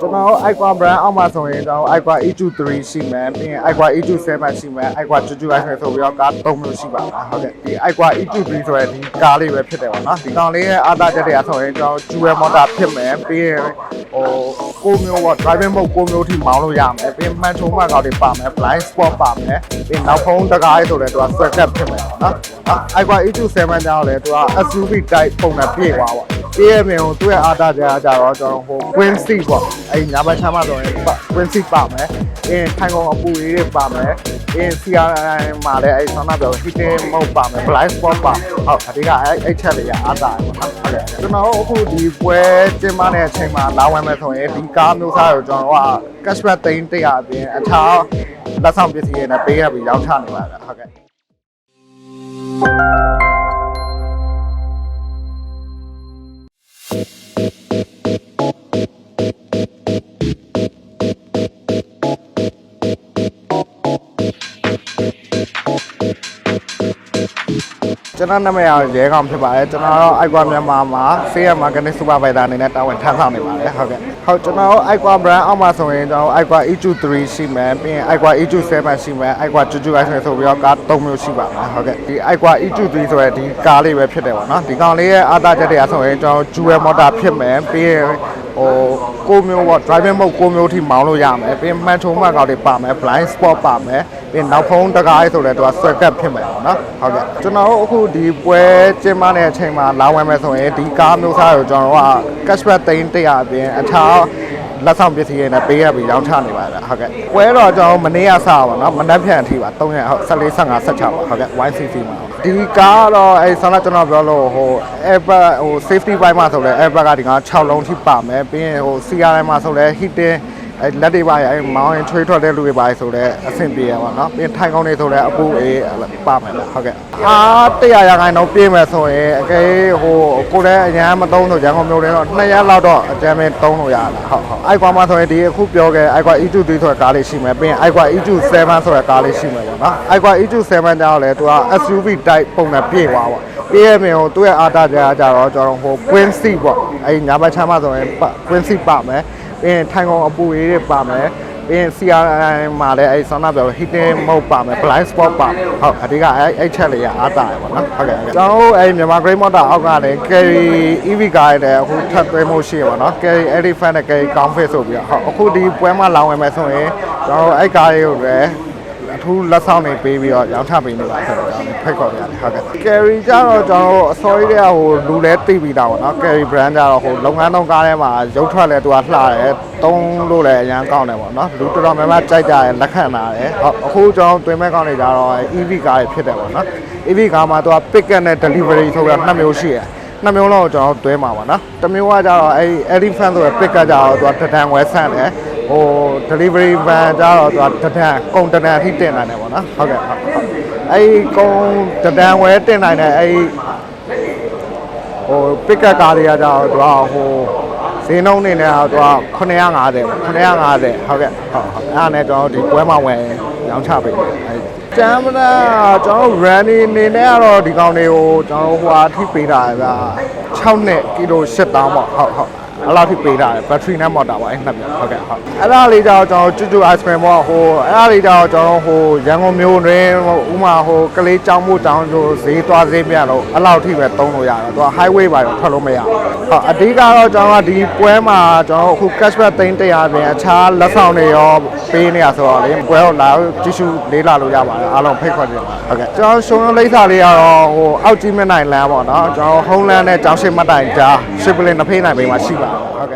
ကျွန်တော်တို့ Iqua brand အောက်မှာဆိုရင်ကျွန်တော်တို့ Iqua E23 ရှိမယ်ပြီးရင် Iqua E27 ရှိမယ် Iqua จูจู iPhone ဆိုပြီးတော့ကား၃မျိုးရှိပါမယ်ဟုတ်ကဲ့ဒီ Iqua E23 ဆိုတဲ့ဒီကားလေးပဲဖြစ်တယ်ပေါ့နော်ဒီကောင်လေးရဲ့အားသာချက်တွေကဆိုရင်ကျွန်တော် dual motor ဖြစ်မယ်ပြီးရင်ဟိုကိုမျိုးပေါ့ driving mode ကိုမျိုးထိမောင်းလို့ရမယ်ပြီးရင်မှန်ချုံမှတ်ကောက်တွေပါမယ် blind spot ပါမယ်ပြီးရင်နောက်ဖုံးတကားလေးဆိုလည်းသူက swag cap ဖြစ်မယ်ပေါ့နော် Iqua E27 ကြောင့်လည်းသူက SUV type ပုံစံပြည့်သွားပါ ပြည့်ရမယ်ဟိုသူ့ရဲ့အားသာချက်ကြတော့ကျွန်တော်ဟို Queen Seat ပေါ့အဲ့ညာဘက်ချမ်းမဆိုရင် Queen Seat ပါမယ်အင်းထိုင်ကုန်အပူလေးတွေပါမယ်အင်း CRI မှာလည်းအဲ့ဆောင်းနာပြော heating mode ပါမယ် blind spot ပါဟုတ်အဓိကအဲ့အဲ့ချက်လေးကအားသာတယ်ပေါ့နော်ဟုတ်ကဲ့ကျွန်တော်တို့အခုဒီပွဲကျင်းပနေတဲ့အချိန်မှာလာဝယ်မယ်ဆိုရင်ဒီကားမျိုးစားကိုကျွန်တော်တို့က cashback သိန်း100အပြင်အခြားလက်ဆောင်ပစ္စည်းတွေနဲ့ပေးရပြီးရောင်းချနေပါတယ်ဟုတ်ကဲ့ Thank you. ကျွန်တော်နာမည်ကရဲကောင်ဖြစ်ပါတယ်ကျွန်တော်တော့ Iqua မြန်မာမှာ Sales Marketing Supervisor အနေနဲ့တာဝန်ထမ်းဆောင်နေပါတယ်ဟုတ်ကဲ့ဟုတ်ကျွန်တော်တို့ Iqua brand အောက်မှာဆိုရင်ကျွန်တော်တို့ Iqua E23 ရှိမယ်ပြီးရင် Iqua E27 ရှိမယ် Iqua จูจู iPhone ဆိုပြီးတော့ကား၃မျိုးရှိပါမယ်ဟုတ်ကဲ့ဒီ Iqua E23 ဆိုတဲ့ဒီကားလေးပဲဖြစ်တယ်ပေါ့နော်ဒီကောင်လေးရဲ့အားသာချက်တွေကဆိုရင်ကျွန်တော်တို့ dual motor ဖြစ်မယ်ပြီးရင် ဟိုကိုမျိုးပေါ့ driving mode ကိုမျိုးထိမောင်းလို့ရမယ်ပြီးရင်မှန်ချုံမှတ်ကောက်တွေပါမယ် blind spot ပါမယ်ပြီးရင်နောက်ဖုံးတကားလေးဆိုလည်းသူက swag cap ဖြစ်မယ်ပေါ့နော်ဟုတ်ကဲ့ကျွန်တော်တို့အခုဒီပွဲကျင်းပနေတဲ့အချိန်မှာလာဝယ်မယ်ဆိုရင်ဒီကားမျိုးစားကိုကျွန်တော်တို့က cashback သိန်း100အပြင်အခြား လက်ဆောင်ပစ္စည်းတွေနဲ့ပေးရပြီးရောင်းချနေပါတယ်ဟုတ်ကဲ့ပွဲတော့ကျွန်တော်မနေ့ကစပါတော့မနက်ဖြန်အထိပါ3ရက်ဟုတ်14 15 16ပါဟုတ်ကဲ့ YCC မှာဒီကားတော့အဲဆန္ဒကျွန်တော်ပြောလို့ဟို Airbag ဟို safety ဘိုင်းမှာဆိုလဲ Airbag ကဒီက6လုံးထိပါမယ်ပြီးရင်ဟို CRM မှာဆိုလဲ heating အဲလက်တွေပါရအဲမောင်းရင်ထွေးထွက်တဲ့လူတွေပါဆိုတော့အဆင်ပြေရပါတော့ပြီးရင်ထိုင်ကောင်းတွေဆိုတော့အပူအေးပါမယ်လားဟုတ်ကဲ့အား100ရာခိုင်နှုန်းပြည့်မယ်ဆိုရင်အကယ်ဟိုကိုလည်းအများမသုံးလို့ရန်ကုန်မြို့တွေတော့2ရက်လောက်တော့အကြမ်းပဲသုံးလို့ရလားဟုတ်ဟုတ်အိုက်ကွာမှာဆိုရင်ဒီအခုပြောခဲ့အိုက်ကွာ E23 ဆိုတဲ့ကားလေးရှိမယ်ပြီးရင်အိုက်ကွာ E27 ဆိုတဲ့ကားလေးရှိမယ်ပေါ့နော်အိုက်ကွာ E27 ကြောင့်လည်းသူက SUV type ပုံစံပြည့်သွားပါပြည့်ရမယ်ဟိုသူ့ရဲ့အားတာကြကြတော့ကျွန်တော်ဟို Queen Seat ပေါ့အဲဒီညာဘက်ချမ်းမဆိုရင် Queen Seat ပါမယ် ပြီးရင်ထိုင်ကုန်အပူလေးတွေပါမယ်ပြီးရင် CRI မှာလည်းအဲဆောင်းနာပြော heating mode ပါမယ် blind spot ပါမယ်ဟုတ်အဓိကအဲအဲ့ချက်လေးကအားတာရပါတော့ဟုတ်ကဲ့ကျွန်တော်တို့အဲမြန်မာ Great Motor အောက်ကလည်း carry EV ကားတွေလည်းအခုထပ်သွင်းမှုရှိရပါတော့ carry elephant နဲ့ carry comfort ဆိုပြီးတော့ဟုတ်အခုဒီပွဲမှာလောင်းဝင်မယ်ဆိုရင်ကျွန်တော်တို့အဲ့ကားတွေကိုလည်းအ ထူးလက်ဆောင်တွေပေးပြီးတော့ရောင်းချပေးနေပါဆိုတော့ဖိတ်ခေါ်ရတယ်ဟုတ်ကဲ့ carry ကြတော့ကျွန်တော်တို့အစောကြီးတည်းကဟိုလူလဲသိပြီးသားပေါ့နော် carry brand ကြတော့ဟိုလုပ်ငန်းသုံးကားထဲမှာရုပ်ထွက်လဲသူကလှတယ်သုံးလို့လည်းအရန်ကောင်းတယ်ပေါ့နော်လူတော်တော်များများကြိုက်ကြတယ်လက်ခံတာတယ်ဟုတ်အခုကျွန်တော်တွင်မဲ့ကောင်းနေကြတော့ EV ကားတွေဖြစ်တယ်ပေါ့နော် EV ကားမှာသူက pick up နဲ့ delivery ဆိုပြီးတော့နှစ်မျိုးရှိတယ်နှစ်မျိုးလုံးကိုကျွန်တော်တွဲမှာပါနော်တစ်မျိုးကကြတော့အဲ elephant ဆိုရယ် pick up ကြတော့သူကတဒံဝဲဆန့်တယ် ဟို delivery van ကြတော့သူကတဒံကုန်တဒံအထိတင်နိုင်တယ်ပေါ့နော်ဟုတ်ကဲ့ဟုတ်ဟုတ်အဲကုန်တဒံဝဲတင်နိုင်တဲ့အဲဟို pick up ကားတွေကကြတော့သူကဟိုဈေးနှုန်းနေနဲ့တော့သူက950ပေါ့950ဟုတ်ကဲ့ဟုတ်ဟုတ်အဲ့ဒါနဲ့ကျွန်တော်ဒီပွဲမှာဝင်ရောင်းချပေးတယ်အဲကျမ်းမနာကျွန်တော် running နေနဲ့ကတော့ဒီကောင်တွေကိုကျွန်တော်ဟိုအထိပေးတာဗျာ6နှစ်ကီလို8တောင်းပေါ့ဟုတ်ဟုတ် အဲ့လောက်ထိပေးတာဘက်ထရီနဲ့မော်တာပါအဲ့နှစ်မျိုးဟုတ်ကဲ့ဟုတ်အဲ့ဒါလေးကြောင့်ကျွန်တော်ကျွတ်ကျွတ် ice cream ပေါ့ဟိုအဲ့ဒါလေးကြောင့်ကျွန်တော်ဟိုရန်ကုန်မြို့တွင်ဥမာဟိုကလေးကျောင်းမှုတောင်းဆိုဈေးသွားဈေးပြတော့အဲ့လောက်ထိပဲသုံးလို့ရတယ်သူက highway ပါတော့ထွက်လို့မရဘူးဟုတ်အဓိကတော့ကျွန်တော်ကဒီပွဲမှာကျွန်တော်အခု cashback သိန်း100ပြင်အခြားလက်ဆောင်တွေရောပေးနေရဆိုတော့လေပွဲတော့လာကြည့်ရှုလေးလာလို့ရပါတယ်အားလုံးဖိတ်ခေါ်ကြပါဟုတ်ကဲ့ကျွန်တော်ရှုံးလိမ့်စာလေးကတော့ဟိုအောက်ကြီးမြနိုင်လမ်းပေါ့နော်ကျွန်တော် home land နဲ့ကျောင်းရှိမတိုင်ကြားရှစ်ပလင်နှစ်ဖေးနိုင်ပေးမှာရှိပါတယ်ဟုတ်ကဲ့